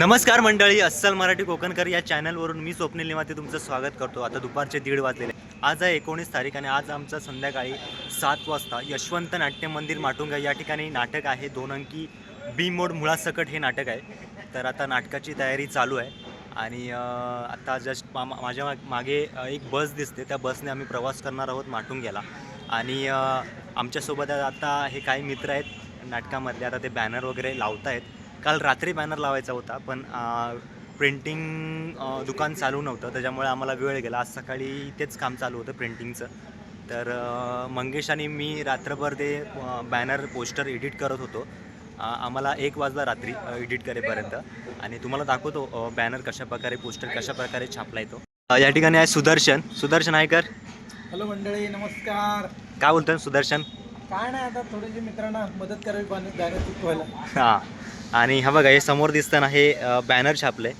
नमस्कार मंडळी अस्सल मराठी कोकणकर या चॅनलवरून मी स्वप्नील निवाते तुमचं स्वागत करतो. आता दुपारचे दीड वाजलेले. आज आहे एकोणीस तारीख आणि आज आमचं संध्याकाळी सात वाजता यशवंत नाट्य मंदिर माटुंगा या ठिकाणी नाटक आहे. दोन अंकी बी मोड मुळासकट हे नाटक आहे. तर आता नाटकाची तयारी चालू आहे. आणि आता जस्ट मा माझ्या मागे एक बस दिसते. त्या बसने आम्ही प्रवास करणार आहोत माटुंग्याला. आणि आमच्यासोबत आता हे काही मित्र आहेत नाटकामधले. आता ते बॅनर वगैरे लावत आहेत काल रात्री बॅनर लावायचा होता पण प्रिंटिंग दुकान चालू नव्हतं त्याच्यामुळे आम्हाला वेळ गेला. आज सकाळी तेच काम चालू होतं प्रिंटिंगचं तर मंगेश आणि मी रात्रभर ते बॅनर पोस्टर एडिट करत होतो. आम्हाला एक वाजला रात्री एडिट करेपर्यंत. आणि तुम्हाला दाखवतो बॅनर कशा प्रकारे पोस्टर कशा प्रकारे छापला येतो या ठिकाणी आहे सुदर्शन. सुदर्शन आयकर हॅलो मंडळी नमस्कार. काय बोलतोय सुदर्शन? काय नाही आता थोडेसे मित्रांना मदत करावी चिटकवायला हां. आणि हा बघा हे समोर दिसतं ना हे बॅनर छापले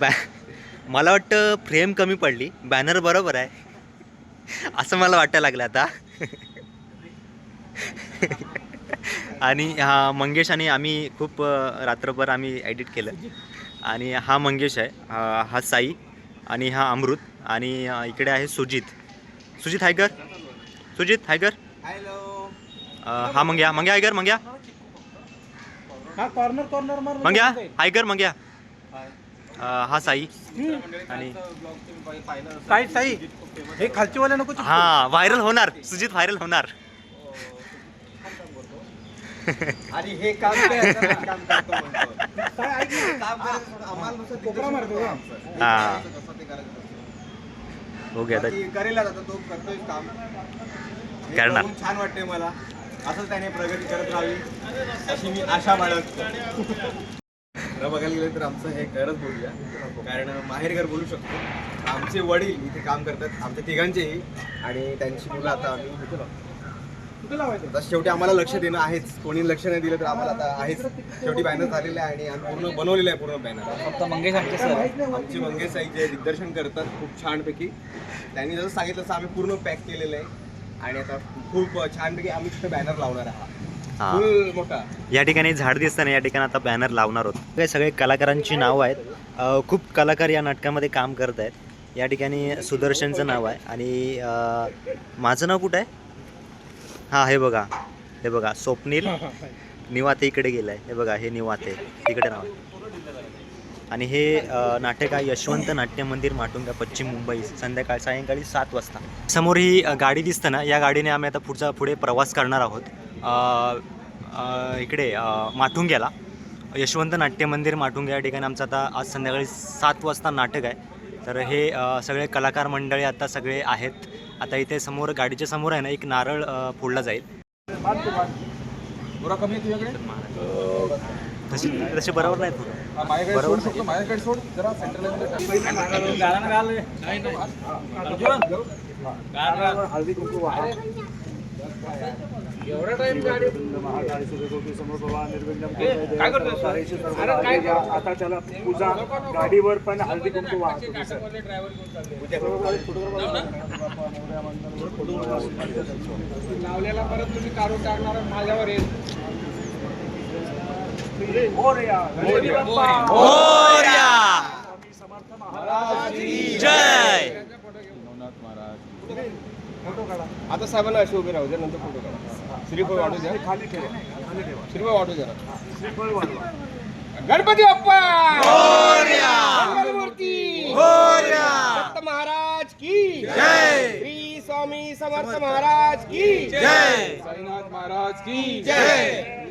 बॅ मला वाटतं फ्रेम कमी पडली. बॅनर बरोबर आहे. असं मला वाटायला लागलं आता. आणि हा मंगेश आणि आम्ही खूप रात्रभर आम्ही एडिट केलं. आणि हा मंगेश आहे. हा साई आणि हा अमृत आणि इकडे आहे सुजित. सुजित हायकर सुजित अ, हा मंग्या मंग्या हायकर मंग्या. हा कॉर्नर कॉर्नर मार मंग्या हायकर मंग्या अ, हा साई आणि काय साई हे खालचीवाले नको चिटकवू. हा व्हायरल होणार सुजित व्हायरल होणार आणि हे काम काय आहे ना, काम करतो म्हणतो. काय ऐक ना. काम करायचं सोडून आम्हाला नुसतं कोपरा मारतो का? दिग्दर्शन हा. करायचं, कसं ते करायचं. हो गया बाकी करेलच आता तो करतोय काम हे करणार. बघून छान वाटते मला असंच त्याने प्रगती करत राहावी अशी मी आशा बाळगतो. खरं बघायला गेलं तर आमचं हे घरच बोलूया. कारण माहेरघर बोलू शकतो. आमचे वडील इथे काम करतात आमच्या तिघांचेही. आणि त्यांची मुलं आता आम्ही. कुठे आता शेवटी आम्हाला लक्ष देणं आहेच. कोणी लक्ष नाही दिलं तर आम्हाला आता आहेच. शेवटी बॅनर झालेले आहे आणि आम्ही पूर्ण बनवलेलं आहे पूर्ण बॅनर फक्त मंगेश आमचे सर आमचे मंगेश साई जे दिग्दर्शन करतात खूप छानपैकी. त्यांनी जसं सांगितलं तसं आम्ही पूर्ण पॅक केलेलं आहे. आणि आता खूप छानपैकी आम्ही तिथे बॅनर लावणार आहात. हा. फुल मोठा. या ठिकाणी झाड दिसतं ना या ठिकाणी आता बॅनर लावणार आहोत. हे सगळे कलाकारांची नावं आहेत. अ, खूप कलाकार या नाटकामध्ये काम करत आहेत. या ठिकाणी सुदर्शनचं नाव आहे. आणि अ, माझं नाव कुठं आहे? हां हे बघा. हे बघा स्वप्नील निवाते इकडे गेलं आहे हे बघा हे निवाते. तिकडे नाव आहे आणि हे नाटक आहे यशवंत नाट्य मंदिर माटुंगा पश्चिम मुंबई संध्याकाळ सायंकाळी सात वाजता. समोर ही गाडी दिसतं ना या गाडीने आम्ही आता पुढचा पुढे प्रवास करणार आहोत. इकडे माटुंग्याला. यशवंत नाट्य मंदिर माटुंगा या ठिकाणी आमचं आता आज संध्याकाळी सात वाजता नाटक आहे. तर हे सगळे कलाकार मंडळी आता सगळे आहेत. आता इथे समोर गाडीच्या समोर आहे ना एक नारळ फोडला जाईल. तशी तसे बरोबर नाहीत हा, माझ्याकडे सोड फक्त माझ्याकडे सोड. जरा सेंटर हळदी कुंकू वाहा. एवढा टाइम गाडी काय करतोय? आता त्याला पूजा गाडीवर पण हळदी कुंकू वाहतो. लावलेला परत तुम्ही काढून टाकणार माझ्यावर येईल. मोरया. मोरया! समर्थ महाराज जय फ़ोटो काढा आता साहेबांना असे उभे राहू द्या नंतर फ़ोटो काढा श्रीफळ वाटू द्या खाली ठेवा खाली ठेवा श्रीफळ वाटू द्या श्रीफळ वाढवा गणपती बाप्पा मोरया! मंगलमूर्ती मोरया! दत्त महाराज की जय! श्री स्वामी समर्थ महाराज की जय! साईनाथ महाराज की जय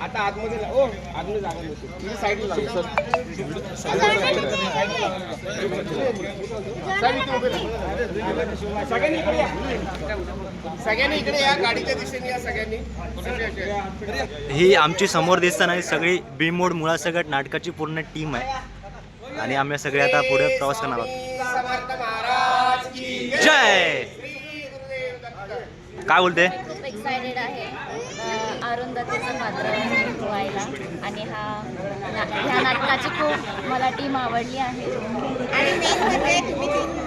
आता आतमध्ये ओ आतमध्ये जागा तुम्ही साईडला लागू सर. सगळ्यांनी इकडे या. सगळ्यांनी इकडे या. गाडीच्या दिशेने या सगळ्यांनी. ही आमची समोर दिसताना ही सगळी बिमोड मुळासगट नाटकाची पूर्ण टीम आहे. आणि आम्ही सगळे आता पुढे प्रवास करणार आहोत. समर्थ महाराज की जय! काय बोलते? खूप एक्सायटेड आहे. पात्र व्हायला आणि हा ना- ह्या नाटकाची खूप मला टीम आवडली आहे.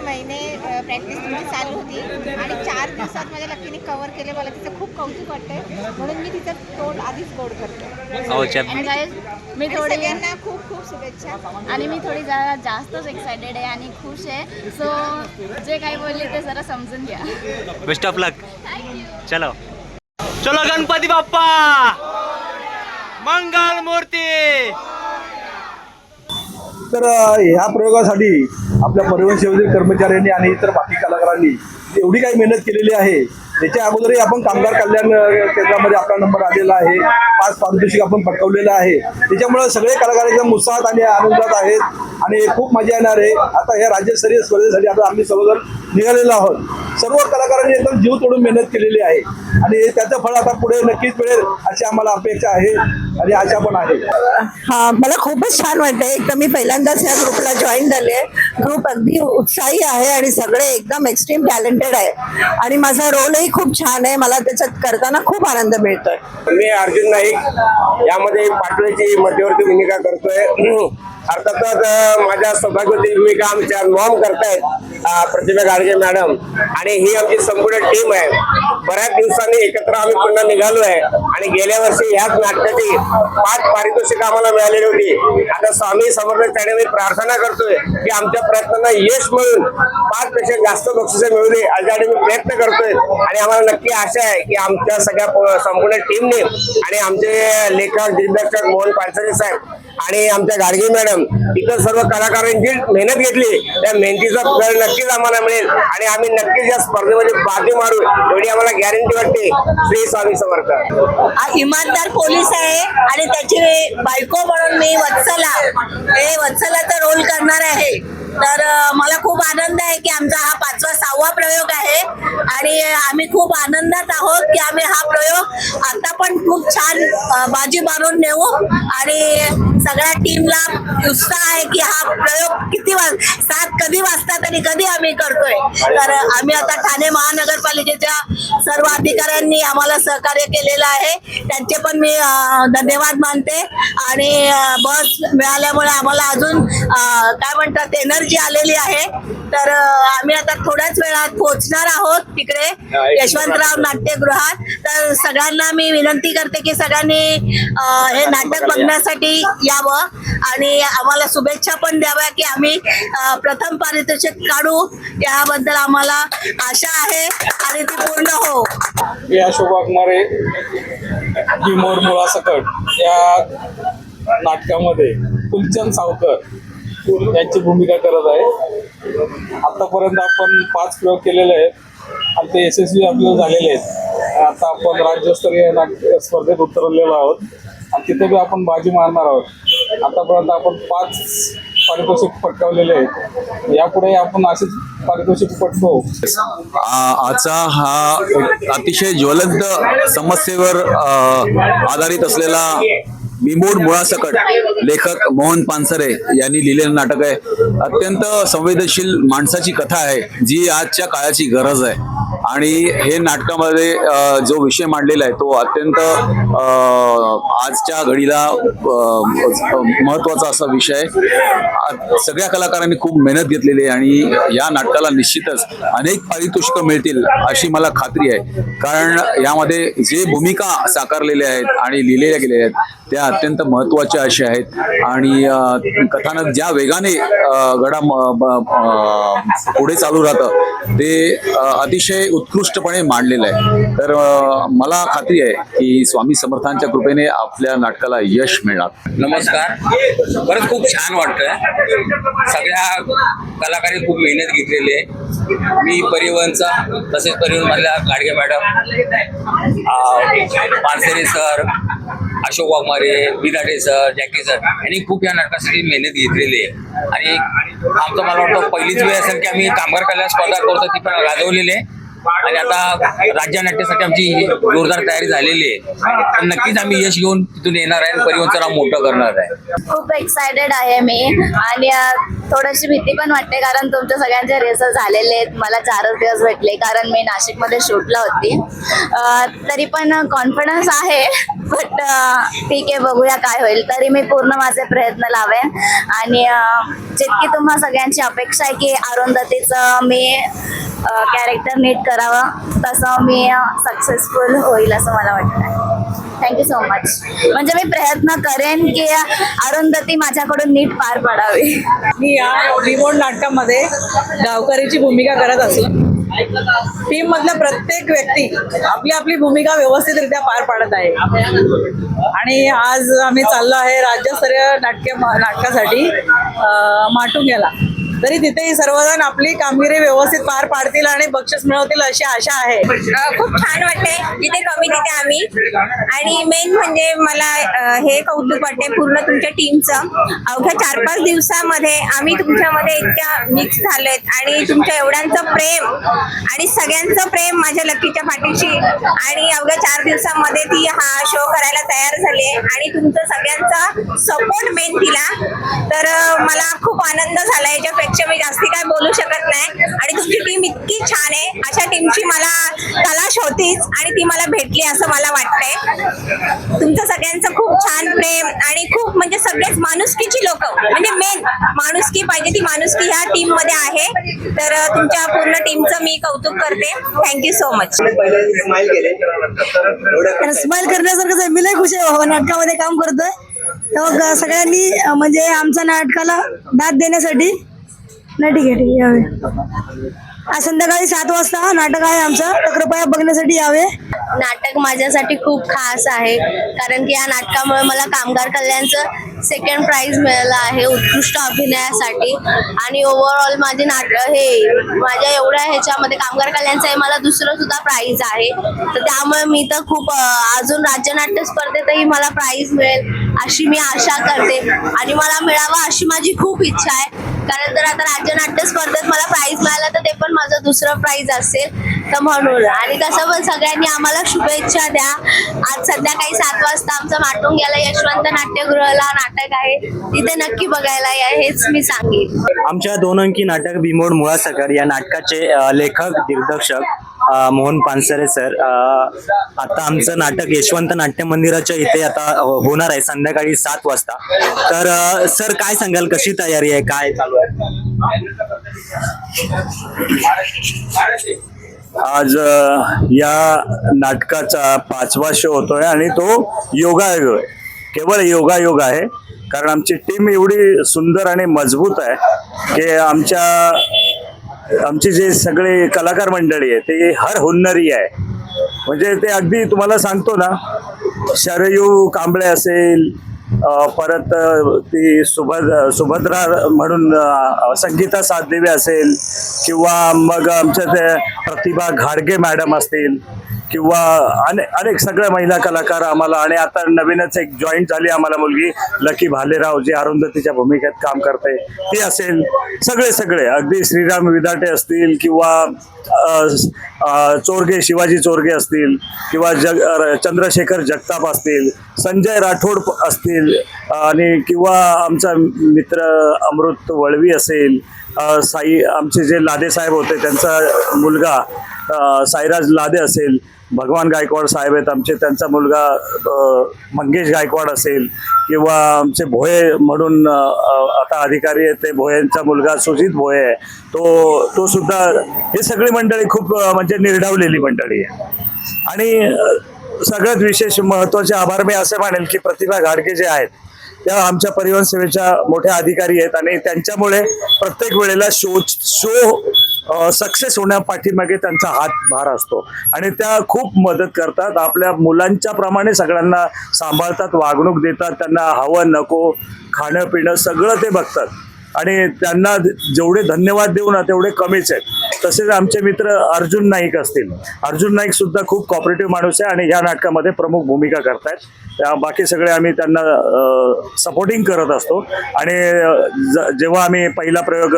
महिने प्रॅक्टिस तुमची चालू होती. आणि चार दिवसात माझ्या लकीने कव्हर केले. मला तिचं खूप कौतुक वाटतंय. म्हणून मी तिचं तोंड आधीच गोड करते. मी थोडी सगळ्यांना खूप खूप शुभेच्छा. आणि मी थोडी जरा जास्तच एक्सायटेड आहे आणि खुश आहे. सो जे काही बोलले ते जरा समजून घ्या. बेस्ट ऑफ लक चलो. चलो गणपती बाप्पा! मंगल मूर्ती! तर ह्या प्रयोगासाठी आपल्या परिवहन सेवेतील कर्मचाऱ्यांनी आणि इतर बाकी कलाकारांनी एवढी काही मेहनत केलेली आहे. त्याच्या अगोदरही आपण कामगार कल्याण केंद्रामध्ये आपला नंबर आलेला आहे. पाच पारितोषिक आपण पटकवलेलं आहे. त्याच्यामुळे सगळे कलाकार एकदम उत्साहात आणि आनंदात आहेत. आणि खूप मजा येणार आहे. आता ह्या राज्यस्तरीय स्पर्धेसाठी आता आम्ही सर्वजण निघालेलो आहोत. सर्व कलाकारांनी एकदम जीव तोडून मेहनत केलेली आहे. आणि त्याचं फळ आता पुढे नक्कीच मिळेल अशी आम्हाला अपेक्षा आहे आणि आशा पण आहे. हा मला खूपच छान वाटतंय. एकदम मी पहिल्यांदाच या ग्रुपला जॉईन झाले ग्रुप अगदी उत्साही आहे आणि सगळे एकदम एक्स्ट्रीम टॅलेंटेड आहे. आणि माझा रोलही खूप छान आहे. मला त्याच्यात करताना खूप आनंद मिळतोय. मी अर्जुन नाईक यामध्ये पाटलाची मध्यवर्ती भूमिका करतोय. अर्थातच माझ्या सौभाग्यवती भूमिका आमच्या मॉम करतायत अं, प्रतिभा गाडगे मॅडम. आणि ही आमची संपूर्ण टीम आहे. बऱ्याच दिवसांनी एकत्र आम्ही पुन्हा निघालो आहे. आणि गेल्या वर्षी ह्याच नाटकाची पाच पारितोषिक आम्हाला मिळालेली होती. आता स्वामी समर्थ त्याने मी प्रार्थना करतोय की आमच्या प्रयत्नांना यश मिळून पाच पेक्षा जास्त बक्षिसे मिळू दे यासाठी मी प्रयत्न करतोय. आणि आम्हाला नक्की आशा आहे की आमच्या सगळ्या संपूर्ण टीमने आणि आमचे लेखक दिग्दर्शक मोहन पानसरे साहेब आणि आमच्या गाडगे मॅडम इतर सर्व कलाकारांची मेहनत घेतली. त्या मेहनतीचा फळ नक्कीच आम्हाला मिळेल. आणि आम्ही नक्कीच या स्पर्धेमध्ये बाजी मारू एवढी आम्हाला गॅरंटी वाटते. श्री स्वामी समर्थ. हा इमानदार पोलीस आहे आणि त्याची बायको म्हणून मी वत्सला. हे वत्सलाचा रोल करणार आहे. तर मला खूप आनंद आहे की आमचा हा पाचवा सहावा प्रयोग आहे. आणि आम्ही खूप आनंदात आहोत की आम्ही हा प्रयोग आता पण खूप छान बाजी मारून नेऊ. आणि सगळ्या टीमला उत्साह आहे की हा प्रयोग किती वाज सात कधी वाजतात आणि कधी आम्ही करतोय. तर आम्ही आता ठाणे महानगरपालिकेच्या सर्व अधिकाऱ्यांनी आम्हाला सहकार्य केलेलं आहे. त्यांचे पण मी धन्यवाद मानते. आणि बस मिळाल्यामुळे आम्हाला अजून काय म्हणतात एनर्जी आलेली आहे. तर आम्ही आता थोड्याच वेळात पोहोचणार आहोत तिकडे यशवंतराव नाट्यगृहात. तर सगळ्यांना मी विनंती करते की सगळ्यांनी हे नाटक बघण्यासाठी यावं आणि आम्हाला शुभेच्छा पण द्याव्या की आम्ही प्रथम पारितोषिक काढू. याबद्दल आम्हाला आशा आहे आणि ती पूर्ण हो. ही मोर मुळासकट या नाटकामध्ये फुलचंद सावकर यांची भूमिका करत आहे. आतापर्यंत आपण पाच प्रयोग केलेले आहेत आणि ते यशस्वी आपल्याला झालेले आहेत. आता आपण राज्यस्तरीय नाट्य स्पर्धेत उतरलेलो आहोत आणि तिथे बी आपण बाजी मारणार आहोत. आतापर्यंत आपण पाच पारितोषिक पटकावलेले आहेत. यापुढे आपण असेच पारितोषिक पटकवू. आजचा हा अतिशय ज्वलंत समस्येवर आधारित असलेला बिमोड मुळासकट लेखक मोहन पानसरे यांनी लिहिलेलं नाटक आहे. अत्यंत संवेदनशील माणसाची कथा आहे जी आजच्या काळाची गरज आहे. आणि हे नाटकामध्ये जो विषय मांडलेला आहे तो अत्यंत आजच्या घडीला महत्त्वाचा असा विषय आहे. सगळ्या कलाकारांनी खूप मेहनत घेतलेली आहे आणि या नाटकाला निश्चितच अनेक पारितोषिकं मिळतील अशी मला खात्री आहे. कारण यामध्ये जे भूमिका साकारलेल्या आहेत आणि लिहिलेल्या गेलेल्या आहेत त्या अत्यंत महत्त्वाच्या अशा आहेत. आणि कथानक ज्या वेगाने घडा गडा म- पुढे चालू राहतं ते अतिशय उत्कृष्टपणे मांडलेलं आहे. तर मला खात्री आहे की स्वामी समर्थांच्या कृपेने आपल्या नाटकाला यश मिळणार. नमस्कार. खरंच खूप छान वाटतंय. सगळ्या कलाकारांनी खूप मेहनत घेतलेली आहे. मी परिवहनचा तसेच परिवहनमधल्या Gadge madam Pansare sir Ashok Waghmare Bidade sir Jackie sir यांनी खूप या नाटकासाठी मेहनत घेतलेली आहे. आणि आमचं मला वाटतं पहिलीच वेळ असेल की आम्ही कामगार कल्याण स्पर्धा करतो ती पण गाजवलेली आहे. आणि आता राज्य नाट्यासाठी आमची जोरदार तयारी झालेली आहे. तर नक्कीच आम्ही यश घेऊन तिथून येणार आहे आणि परिवहनचं नाव मोठं करणार आहे. खूप एक्सायटेड आहे मी. आणि थोडीशी भीती पण वाटते कारण तुमच्या सगळ्यांचे रिहर्सल झालेले आहेत. मला चारच दिवस भेटले कारण मी नाशिकमध्ये शूटला होती. तरी पण कॉन्फिडन्स आहे. बट ठीक आहे बघूया काय होईल. तरी मी पूर्ण माझे प्रयत्न लावेन. आणि जितकी तुम्हा सगळ्यांची अपेक्षा आहे की अरुंधतीचं मी कॅरेक्टर नीट करावं तसं मी सक्सेसफुल होईल असं मला वाटतं. थँक्यू सो मच म्हणजे मी प्रयत्न करेन की अरुंधती माझ्याकडून नीट पार पडावी. मी या रिमोट नाटकामध्ये गावकरीची भूमिका करत असून टीम मधल्या प्रत्येक व्यक्ती आपली आपली भूमिका व्यवस्थितरित्या पार पाडत आहे. आणि आज आम्ही चाललो आहे राज्यस्तरीय नाट्य नाटकासाठी माटुंग्याला. तरी तिथेही सर्वजण आपली कामगिरी व्यवस्थित पार पाडतील आणि बक्षीस मिळवतील अशी आशा आहे. खूप छान वाटते जिथे कमी तिथे आम्ही. आणि मेन म्हणजे मला हे कौतुक वाटते पूर्ण तुमच्या टीमचं अवघ्या चार पाच दिवसामध्ये आम्ही तुमच्यामध्ये इतक्या मिक्स झालोय आणि तुमच्या एवढ्यांचं प्रेम आणि सगळ्यांचं प्रेम माझ्या लकीच्या पाठीशी. आणि अवघ्या चार दिवसामध्ये ती हा शो करायला तयार झाली आहे आणि तुमचं सगळ्यांचा सपोर्ट मेन तिला. तर मला खूप आनंद झाला याच्या याच्यापेक्षा मी जास्ती काय बोलू शकत नाही. आणि तुमची टीम इतकी छान आहे. अशा टीमची मला तलाश होतीच आणि ती मला भेटली असं मला वाटतंय. तुमचं सगळ्यांचं खूप छान प्रेम आणि खूप म्हणजे सगळेच माणुसकीची लोक. म्हणजे मेन माणुसकी पाहिजे ती माणुसकी ह्या टीममध्ये आहे. तर तुमच्या पूर्ण टीमचं मी कौतुक करते. Thank you so much smile करण्यासारखंच आहे. मी लय खुश आहे. बाबा नाटकामध्ये काम करतोय. मग सगळ्यांनी म्हणजे आमच्या नाटकाला दाद देण्यासाठी नाही ठीक आहे ठीक आहे आज संध्याकाळी सात वाजता नाटक आहे आमचं. तर कृपया बघण्यासाठी यावे. नाटक माझ्यासाठी खूप खास आहे. कारण की या नाटकामुळे मला कामगार कल्याणचं सेकंड प्राइज मिळालं आहे उत्कृष्ट अभिनयासाठी. आणि ओव्हरऑल माझे नाट हे माझ्या एवढ्या ह्याच्यामध्ये कामगार कल्याणचं हे मला दुसरं सुद्धा प्राईज आहे. तर त्यामुळे मी तर खूप अजून अजून राज्यनाट्य स्पर्धेतही मला प्राईज मिळेल अशी मी आशा करते. आणि मला मिळावं अशी माझी खूप इच्छा आहे. कारण जर आता राज्यनाट्य स्पर्धेत मला प्राईज मिळाला तर ते पण माझं दुसरं प्राईज असेल तर म्हणून. आणि तसं पण सगळ्यांनी आम्हाला शुभेच्छा द्या. आज संध्याकाळी सात वाजता आमचं माटून गेला यशवंत नाट्यगृहाला नाटक आहे. तिथे नक्की बघायला या हेच मी सांगेन. आमच्या दोन अंकी नाटक बिमोड मुळासकर या नाटकाचे लेखक दिग्दर्शक मोहन पानसरे सर आता आमचं नाटक यशवंत नाट्य मंदिराच्या इथे आता हो, होणार आहे संध्याकाळी सात वाजता. तर सर काय सांगाल? कशी तयारी आहे? काय चालू आहे? आज या नाटकाचा पाचवा शो होतोय आणि तो योगायोग आहे. केवळ योगायोग आहे कारण आमची टीम एवढी सुंदर आणि मजबूत आहे की आमच्या आमची जे सगळे कलाकार मंडळी आहे ते हर हुन्नरी आहे. म्हणजे ते अगदी तुम्हाला सांगतो ना शरयू कांबळे असेल परत ती सुभद सुभद्रा म्हणून संगीता सातदेवी असेल किंवा मग आमच्या त्या प्रतिभा घाडगे मॅडम असतील किंवा अनेक अनेक सगळ्या महिला कलाकार आम्हाला आणि आता नवीनच एक जॉईंट झाली आम्हाला मुलगी लकी भालेराव जी अरुंधतीच्या भूमिकेत काम करते ती असेल. सगळे सगळे. अगदी श्रीराम विदाटे असतील किंवा चोरगे शिवाजी चोरगे असतील किंवा जग चंद्रशेखर जगताप असतील संजय राठोड असतील आणि किंवा आमचा मित्र अमृत वळवी असेल साई आमचे जे लादे साहेब होते त्यांचा मुलगा साईराज लादे असेल भगवान गायकवाड साहेब आहेत आमचे त्यांचा मुलगा मंगेश गायकवाड असेल किंवा आमचे भोये म्हणून आता अधिकारी आहेत ते भोयेंचा मुलगा सुजित भोये आहे. तो तो सुद्धा हे सगळी मंडळी खूप म्हणजे निर्ढावलेली मंडळी आहे. आणि सगळ्यात विशेष महत्त्वाचे आभार मी असे मानेल की प्रतिभा घाडगे जे आहेत त्या आमच्या परिवहन सेवेच्या मोठ्या अधिकारी आहेत आणि त्यांच्यामुळे प्रत्येक वेळेला शो शो सक्सेस होण्यापाठीमागे त्यांचा हात भार असतो. आणि त्या खूप मदत करतात. आपल्या मुलांच्या प्रमाणे सगळ्यांना सांभाळतात वागणूक देतात त्यांना हवं नको खाणं पिणं सगळं ते बघतात. आणि त्यांना जेवढे धन्यवाद देऊ ना तेवढे कमीच आहेत. तसेच आमचे मित्र अर्जुन नाईक असतील. अर्जुन नाईक सुद्धा खूप कॉपरेटिव्ह माणूस आहे आणि ह्या नाटकामध्ये प्रमुख भूमिका करतायत. त्या बाकी सगळे आम्ही त्यांना सपोर्टिंग करत असतो. आणि ज- जेव्हा आम्ही पहिला प्रयोग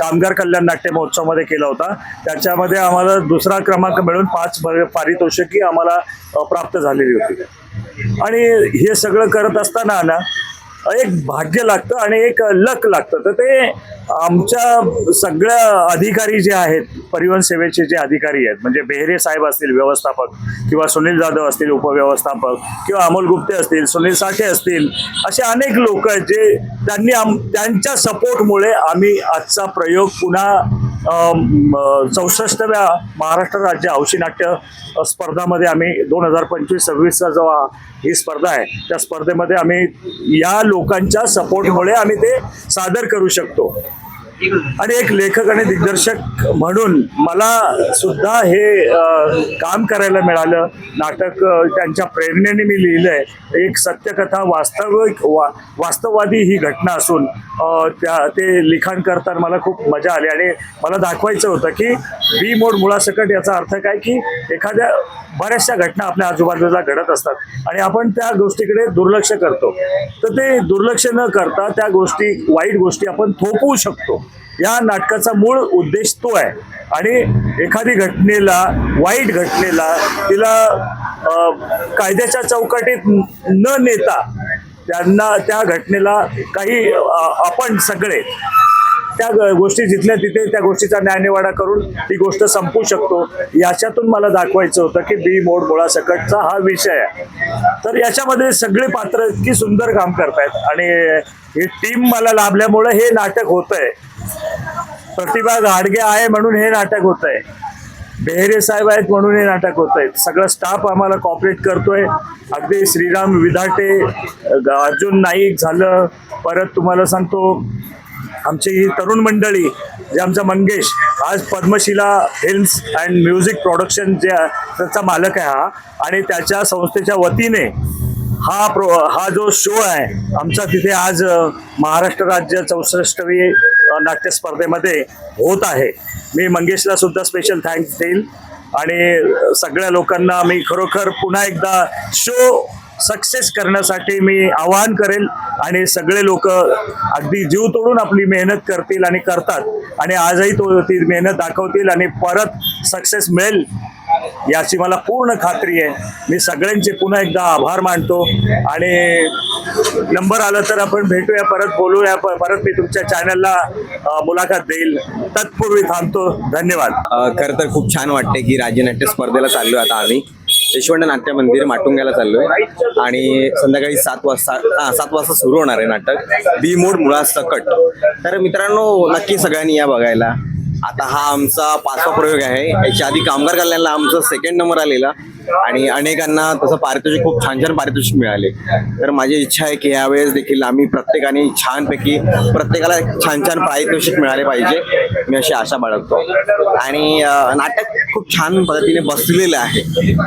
कामगार कल्याण नाट्य महोत्सवमध्ये केला होता त्याच्यामध्ये आम्हाला दुसरा क्रमांक मिळून पाच पारितोषिकी आम्हाला प्राप्त झालेली होती. आणि हे सगळं करत असताना ना एक भाग्य लागतं आणि एक लक लागतं. तर ते आमच्या सगळ्या अधिकारी जे आहेत परिवहन सेवेचे जे अधिकारी आहेत म्हणजे बेहरे साहेब असतील व्यवस्थापक किंवा सुनील जाधव असतील उपव्यवस्थापक किंवा अमोल गुप्ते असतील सुनील साठे असतील असे अनेक लोक आहेत जे त्यांनी आम त्यांच्या सपोर्टमुळे आम्ही आजचा प्रयोग पुन्हा चौसष्टव्या महाराष्ट्र राज्य हौशी नाट्य स्पर्धामध्ये आम्ही दोन हजार पंचवीस सव्वीसचा जो ही स्पर्धा आहे. त्या स्पर्धेमध्ये आम्ही या लोकांच्या सपोर्टमुळे आम्ही ते सादर करू शकतो. आणि एक लेखक आणि दिग्दर्शक म्हणून मला सुद्धा हे काम करायला मिळालं. नाटक त्यांच्या प्रेरणेने मी लिहिलंय. एक सत्यकथा वास्तविक वा वास्तववादी ही घटना असून त्या ते लिखाण करताना मला खूप मजा आली. आणि मला दाखवायचं होतं की बी मोड मुळासकट याचा अर्थ काय की एखाद्या बऱ्याचशा घटना आपल्या आजूबाजूला घडत असतात. आणि आपण त्या गोष्टीकडे दुर्लक्ष करतो. तर ते दुर्लक्ष न करता त्या गोष्टी वाईट गोष्टी आपण थोपवू शकतो. या नाटकाचा मूळ उद्देश तो आहे. आणि एखादी घटनेला वाईट घटनेला तिला कायद्याच्या चौकटीत न नेता त्यांना त्या घटनेला काही आपण सगळे त्या ग- गोष्टी जिथल्या तिथे त्या गोष्टीचा न्यायनिवाडा करून ती गोष्ट संपू शकतो याच्यातून मला दाखवायचं होतं की बी मोड मुळासकटचा हा विषय आहे. तर याच्यामध्ये सगळे पात्र इतकी सुंदर काम करतायत आणि ही टीम मला लाभल्यामुळे हे नाटक होत आहे प्रतिभा गाडगे आहे म्हणून हे नाटक होत आहे बेहरे साहेब आहेत म्हणून हे नाटक होत आहे सगळं स्टाफ आम्हाला कॉपरेट करतोय. अगदी श्रीराम विधाटे अर्जुन नाईक झालं. परत तुम्हाला सांगतो आमची ही तरुण मंडळी जे आमचा मंगेश आज पद्मशिला फिल्म्स अँड म्युझिक प्रोडक्शन जे त्याचा मालक आहे हा. आणि त्याच्या संस्थेच्या वतीने हा प्रो हा जो शो आहे आमचा तिथे आज महाराष्ट्र राज्य चौसष्टवी नाट्यस्पर्धेमध्ये नाट्य स्पर्धेमध्ये होत आहे. मी मंगेशला सुद्धा स्पेशल थँक्स देईल. आणि सगळ्या लोकांना मी खरोखर पुन्हा एकदा शो सक्सेस करण्यासाठी मी आवाहन करेल आणि सगळे लोक अगदी जीव तोडून आपली मेहनत करतील आणि करतात. आणि आजही तो ती मेहनत दाखवतील आणि परत सक्सेस मिळेल. याची मला पूर्ण खात्री आहे. मी सगळ्यांचे पुन्हा एकदा आभार मानतो. आणि नंबर आला तर आपण भेटूया परत बोलूया परत मी तुमच्या चॅनलला मुलाखत देईल. तत्पूर्वी थांबतो. धन्यवाद. खर खरं तर खूप छान वाटते की राज्यनाट्य स्पर्धेला चाललोय आता आम्ही. यशवंत नाट्य मंदिर माटुंग्याला चाललोय. आणि संध्याकाळी सात वाजता हा सात वाजता सुरू होणार आहे नाटक. बी मोड मुळा सकट. तर मित्रांनो नक्की सगळ्यांनी या बघायला. आता हा आमचा पाचवा प्रयोग आहे. याच्या आधी कामगार कल्याणला आमचा सेकंड नंबर आलेला. आणि अनेकांना तसं पारितोषिक खूप छान छान पारितोषिक मिळाले. तर माझी इच्छा आहे की यावेळेस देखील आम्ही प्रत्येकाने छानपैकी प्रत्येकाला छान छान पारितोषिक मिळाले पाहिजे. मी अशी आशा बाळगतो. आणि नाटक खूप छान पद्धतीने बसलेलं आहे.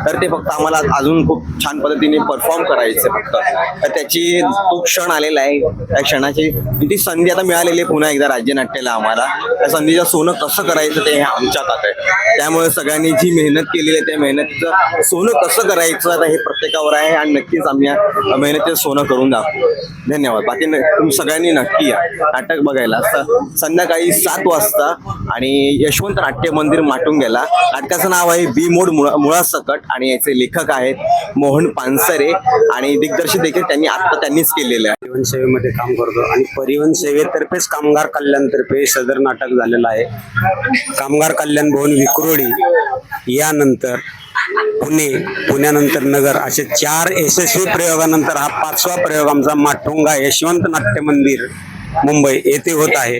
तर ते फक्त आम्हाला अजून खूप छान पद्धतीने परफॉर्म करायचं फक्त. तर त्याची तो क्षण आलेला आहे. त्या क्षणाची ती संधी आता मिळालेली आहे पुन्हा एकदा राज्यनाट्याला आम्हाला. त्या संधीचं सोनं कसं करायचं ते हे आमच्या हातात आहे. त्यामुळे सगळ्यांनी जी मेहनत केलेली आहे त्या मेहनतीचं सोनं कसं करायचं आता हे प्रत्येकावर आहे आणि नक्कीच आम्ही या मेहनतीचं सोनं करून दाखवू. धन्यवाद. बाकी तुम्ही सगळ्यांनी नक्की या. नाटक बघायला. संध्याकाळी सात वाजता आणि यशवंत नाट्य मंदिर माटून गेला नाटकाचं नाव आहे बी मोड मुळा मुळासकट आणि याचे लेखक आहेत मोहन पानसरे आणि दिग्दर्शित देखील त्यांनी आत्ता त्यांनीच केलेले आहे. परिवहन सेवेमध्ये काम करतो आणि परिवहन सेवेतर्फेच कामगार कल्याणतर्फे सदर नाटक झालेलं आहे. कामगार कल्याण भवन विक्रोळी यानंतर पुणे पुण्यानंतर नगर असे चार यशस्वी प्रयोगानंतर हा पाचवा प्रयोग आमचा माठोंगा यशवंत नाट्य मंदिर मुंबई येथे होत आहे.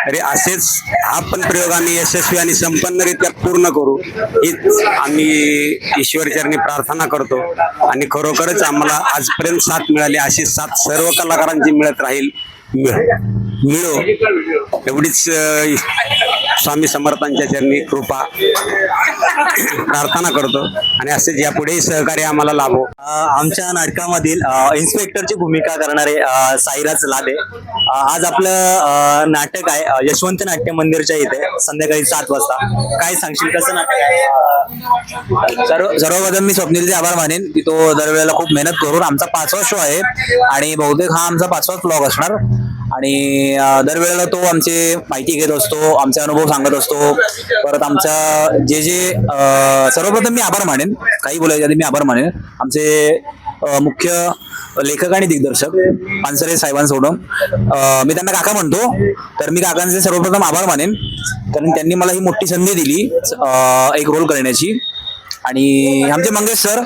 अरे असेच हा पण प्रयोग आम्ही यशस्वी आणि संपन्नरित्या पूर्ण करू. हीच आम्ही ईश्वरचरणी प्रार्थना करतो. आणि खरोखरच आम्हाला आजपर्यंत साथ मिळाली अशी साथ सर्व कलाकारांची मिळत राहील. मिळ- मिळो. एवढीच स्वामी समर्थांच्या चरणी कृपा प्रार्थना करतो. आणि असेच यापुढेही सहकार्य आम्हाला लाभो. आमच्या नाटकामधील इन्स्पेक्टरची भूमिका करणारे साईराज लादे आज आपलं नाटक आहे यशवंत नाट्य मंदिरच्या इथे संध्याकाळी सात वाजता. काय सांगशील कसं नाटक आहे? सर्व सर्वप्रथम मी स्वप्नीलचे आभार मानेन की तो दरवेळेला खूप मेहनत करून आमचा पाचवा शो आहे. आणि बहुतेक हा आमचा पाचवाच ब्लॉग असणार. आणि दरवेळेला तो आमची माहिती घेत असतो आमचे अनुभव सांगत असतो. परत आमच्या जे जे सर्वप्रथम मी आभार मानेन. काही बोलायच्या आधी मी आभार मानेन. आमचे मुख्य लेखक आणि दिग्दर्शक पानसरे साहेबांसोडून मी त्यांना काका म्हणतो. तर मी काकांचे सर्वप्रथम आभार मानेन. कारण त्यांनी मला ही मोठी संधी दिली एक रोल करण्याची. आणि आमचे मंगेश सर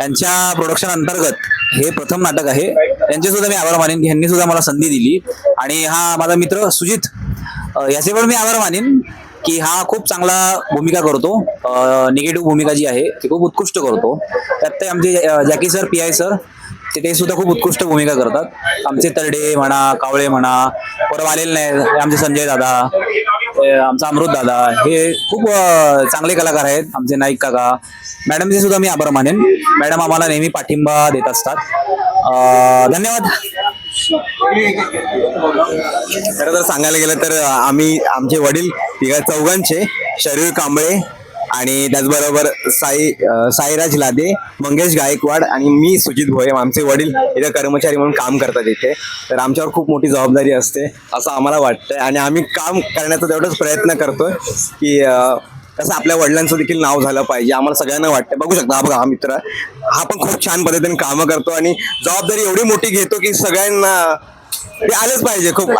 यांच्या प्रोडक्शन अंतर्गत हे प्रथम नाटक आहे. त्यांचे सुद्धा मी आभार मानेन. की यांनी सुद्धा मला संधी दिली. आणि हा माझा मित्र सुजित याचे पण मी आभार मानेन की हा खूप चांगला भूमिका करतो. निगेटिव्ह भूमिका जी आहे ती खूप उत्कृष्ट करतो. त्यात ते आमचे Jackie sir P I sir ते ते सुद्धा खूप उत्कृष्ट भूमिका करतात. आमचे तरडे म्हणा कावळे म्हणा परत आलेले नाही आमचे संजय दादा आमचा अमृत दादा हे खूप चांगले कलाकार आहेत आमचे नाईक काका. मॅडमचे सुद्धा मी आभार मानेन. मॅडम आम्हाला नेहमी पाठिंबा देत असतात. धन्यवाद. खरं तर सांगायला गेलं तर आम्ही आमचे वडील तिघा चौघांचे शरीर कांबळे आणि त्याचबरोबर साई साईराज लादे मंगेश गायकवाड आणि मी सुजित भोये आमचे वडील इथे कर्मचारी म्हणून काम करतात इथे. तर आमच्यावर खूप मोठी जबाबदारी असते असं आम्हाला वाटतंय. आणि आम्ही काम करण्याचा तेवढाच प्रयत्न करतोय की कसं आपल्या वडिलांचं देखील नाव झालं पाहिजे. आम्हाला सगळ्यांना वाटतं बघू शकता हा बघा हा मित्र. हा पण खूप छान पद्धतीने कामं करतो आणि जबाबदारी एवढी मोठी घेतो की सगळ्यांना ते आलेच पाहिजे. खूप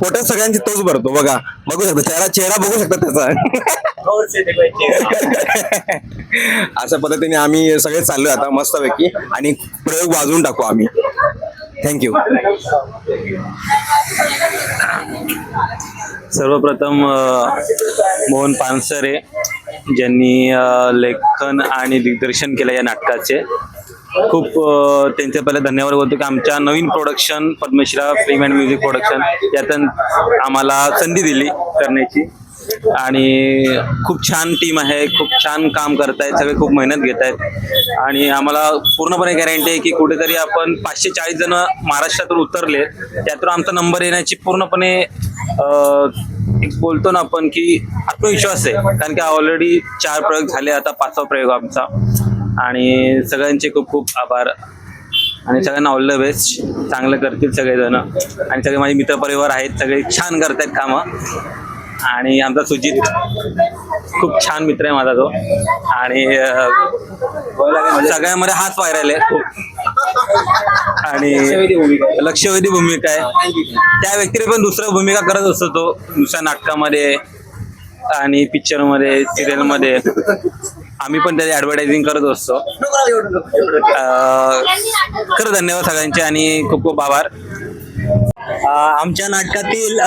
फोटो सगळ्यांची तोच भरतो. बघा. बघू शकता. चेहरा चेहरा बघू शकता त्याचा. अशा पद्धतीने आम्ही सगळे चाललो आता मस्तपैकी. आणि प्रयोग वाजवून टाकू आम्ही. थँक्यू सर्वप्रथम मोहन पानसरे ज्यांनी लेखन आणि दिग्दर्शन केलं या नाटकाचे. खूप त्यांचे पहिले धन्यवाद बोलतो की आमच्या नवीन production Padmashra film and music production यातून आम्हाला संधी दिली करण्याची. आणि खूप छान टीम आहे खूप छान काम करतायत सगळे खूप मेहनत घेत आहेत आणि आम्हाला पूर्णपणे गॅरंटी आहे की कुठेतरी आपण पाचशे चाळीस जण महाराष्ट्रातून उतरले त्यातून आमचा नंबर येण्याची पूर्णपणे एक बोलतो ना आपण की आत्मविश्वास आहे. कारण की ऑलरेडी चार प्रयोग झाले आता पाचवा प्रयोग आमचा. आणि सगळ्यांचे खूप खूप आभार. आणि सगळ्यांना ऑल द बेस्ट चांगलं करतील सगळेजण. आणि सगळे माझे मित्रपरिवार आहेत सगळे छान करतायत कामं. आणि आमचा सुजित खूप छान मित्र आहे माझा तो. आणि सगळ्यामध्ये हाच व्हायरल आहे खूप आणि लक्षवेधी भूमिका आहे. त्या व्यक्तीने पण दुसरं भूमिका करत असतो तो दुसऱ्या नाटकामध्ये आणि पिक्चरमध्ये सिरियलमध्ये. आम्ही पण त्याची ऍडव्हर्टायझिंग करत असतो. खरं धन्यवाद सगळ्यांचे आणि खूप खूप आभार. आमच्या नाटकातील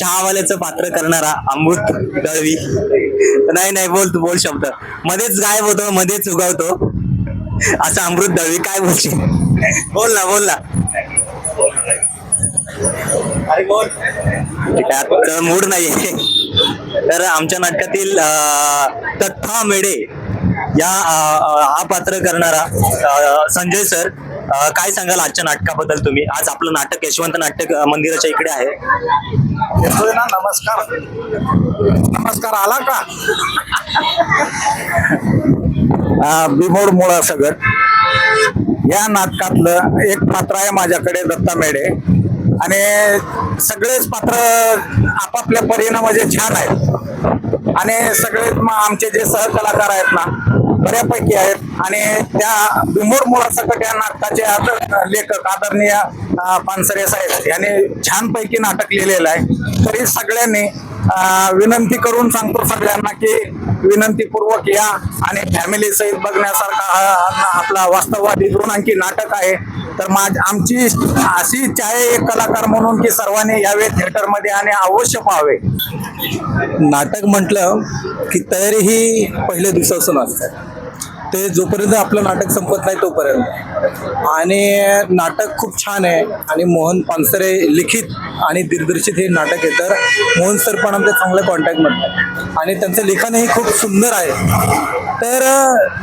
चहावाल्याचं पात्र करणारा अमृत दळवी नाही नाही बोल तू बोल शब्द. मध्येच गायब होतो मध्येच उगवतो. असं अमृत दळवी काय बोलशील? बोल ना बोल ना. त्यात मूड नाहीये. तर आमच्या नाटकातील अ, तथ्था मेडे या हा पात्र करणारा संजय सर. काय सांगाल आजच्या नाटकाबद्दल तुम्ही? आज आपलं नाटक यशवंत नाटक अ, मंदिराच्या इकडे आहे. येतोय ना नमस्कार. नमस्कार आला का? बिमोड मुळा सगट या नाटकातलं एक पात्र आहे माझ्याकडे दत्ता मेडे. आणि सगळेच पात्र आपापल्या परीनं म्हणजे छान आहेत. आणि सगळे म- आमचे जे सहकलाकार आहेत ना बऱ्यापैकी आहेत. आणि त्या बिमोर मुळासकट या नाटकाचे आदर लेखक आदरणीय पानसरे साहेब यांनी छानपैकी नाटक लिहिलेलं आहे. तरी सगळ्यांनी विनंती करून सांगतो सगळ्यांना की विनंतीपूर्वक या. आणि फॅमिली सहित बघण्यासारखा हा आपला वास्तववादी गुणांकी नाटक आहे. तर माझ आमची अशी इच्छा आहे एक कलाकार म्हणून की सर्वांनी यावे थिएटरमध्ये आणि अवश्य पाहावे. नाटक म्हटलं की तयारी ही पहिल्या दिवसापासून असते. ते जोपर्यंत आपलं नाटक संपत नाही तोपर्यंत. आणि नाटक खूप छान आहे. आणि मोहन पानसरे लिखित आणि दिग्दर्शित हे नाटक आहे. तर मोहन सर पण आमच्या चांगल्या कॉन्टॅक्टमध्ये आणि त्यांचं लिखाणही खूप सुंदर आहे. तर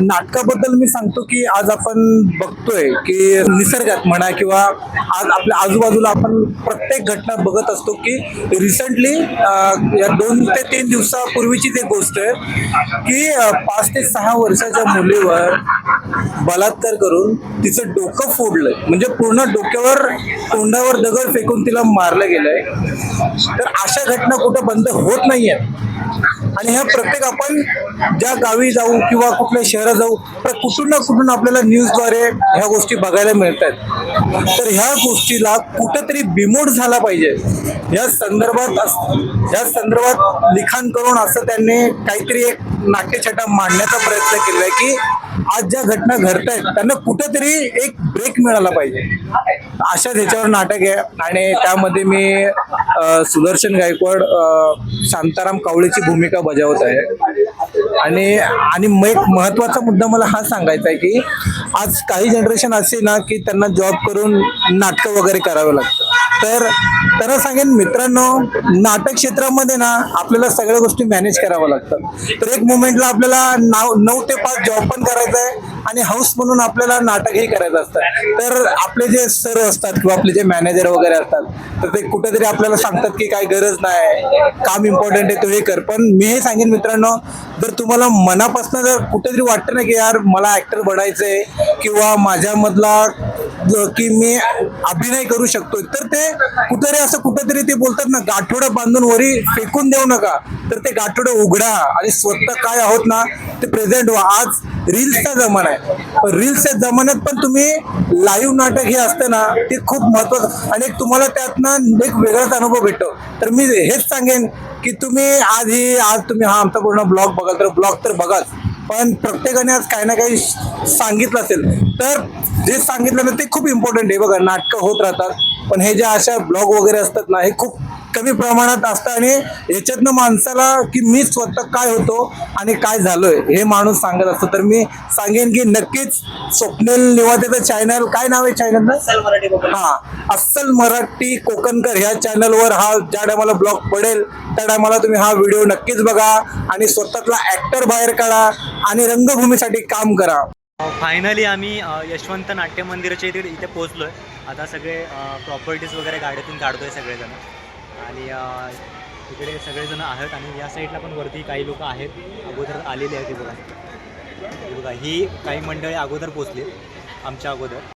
नाटकाबद्दल मी सांगतो की आज आपण बघतोय की निसर्गात म्हणा किंवा आज आपल्या आजूबाजूला आपण प्रत्येक घटना बघत असतो की रिसेंटली या दोन ते तीन दिवसापूर्वीची एक गोष्ट आहे की पाच ते सहा वर्षाच्या मुली मुलीवर बलात्कार करून तिचं डोकं फोडलंय. म्हणजे पूर्ण डोक्यावर तोंडावर दगड फेकून तिला मारलं गेलंय. तर अशा घटना कुठं बंद होत नाहीये आणि ह्या प्रत्येक आपण ज्या गावी जाऊ किंवा कुठल्या शहरात जाऊ तर कुठून ना कुठून आपल्याला न्यूजद्वारे ह्या गोष्टी बघायला मिळतात. तर ह्या गोष्टीला कुठंतरी बिमोड झाला पाहिजे. या संदर्भात या संदर्भात लिखाण करून असं त्यांनी काहीतरी एक नाट्यछटा मांडण्याचा प्रयत्न केलाय की आज ज्या घटना घडत आहेत त्यांना कुठेतरी एक ब्रेक मिळाला पाहिजे. अशा ह्याच्यावर नाटक आहे आणि त्यामध्ये मी सुदर्शन गायकवाड शांताराम कावळेची भूमिका बजावत आहे. आणि आणि मग एक महत्त्वाचा मुद्दा मला हा सांगायचा आहे की आज काही जनरेशन असे ना की त्यांना जॉब करून नाटकं वगैरे करावं लागतं. तर त्यांना सांगेन मित्रांनो नाटक क्षेत्रामध्ये ना आपल्याला सगळ्या गोष्टी मॅनेज कराव्या लागतात. तर एक मुमेंटला आपल्याला नाव नऊ ते पाच जॉब पण करायचा आहे आणि हाऊस म्हणून आपल्याला नाटकही करायचं असतं. तर आपले जे सर असतात किंवा आपले जे मॅनेजर वगैरे असतात तर ते कुठेतरी आपल्याला सांगतात की काय गरज नाही काम इम्पॉर्टंट आहे तो हे कर. पण मी हे सांगेन मित्रांनो जर तुम्हाला मनापासून जर कुठेतरी वाटतं ना की यार मला ऍक्टर बनायचंय किंवा माझ्यामधला की मी अभिनय करू शकतो तर ते कुठेतरी असं कुठेतरी ते बोलतात ना गाठोडं बांधून वरी फेकून देऊ नका. तर ते गाठोडं उघडा आणि स्वतः काय आहोत ना ते प्रेझेंट व्हा. आज रील्सचा जमाना आहे. रील्सच्या जमान्यात पण तुम्ही लाईव्ह नाटक हे असतं ना ते खूप महत्वाचं. आणि तुम्हाला त्यातनं एक वेगळाच अनुभव भेटतो. तर मी हेच सांगेन की तुम्ही आज ही आज तुम्ही हा आमचा पूर्ण ब्लॉग बघाल तर ब्लॉग तर बघाच. पण प्रत्येकाने आज काही ना काही सांगितलं असेल. तर जे सांगितलं ना ते खूप इम्पॉर्टंट आहे. बघा नाटकं होत राहतात. पण हे ज्या अशा ब्लॉग वगैरे असतात ना हे खूप कमी प्रमाणात असतं आणि याच्यातनं माणसाला की मी स्वतः काय होतो आणि काय झालोय हे माणूस सांगत असतो. तर मी सांगेन की नक्कीच स्वप्नील निवातेचं चॅनल काय नाव आहे चॅनलचं हा अस्सल मराठी कोकणकर ह्या चॅनलवर हा ज्या टायमाला ब्लॉग पडेल त्या टायमाला तुम्ही हा व्हिडिओ नक्कीच बघा आणि स्वतःतला ऍक्टर बाहेर काढा आणि रंगभूमीसाठी काम करा. फायनली आम्ही यशवंत नाट्य मंदिराच्या इथे इथे पोहोचलो आहे आता सगळे प्रॉपर्टीज वगैरे गाड्यातून काढतोय सगळेजण. आणि तिकडे सगळेजण आहेत आणि या साईडला पण वरती काही लोक आहेत. अगोदर आलेले आहेत बघा. बघा ही काही मंडळी अगोदर पोचली आमच्या अगोदर.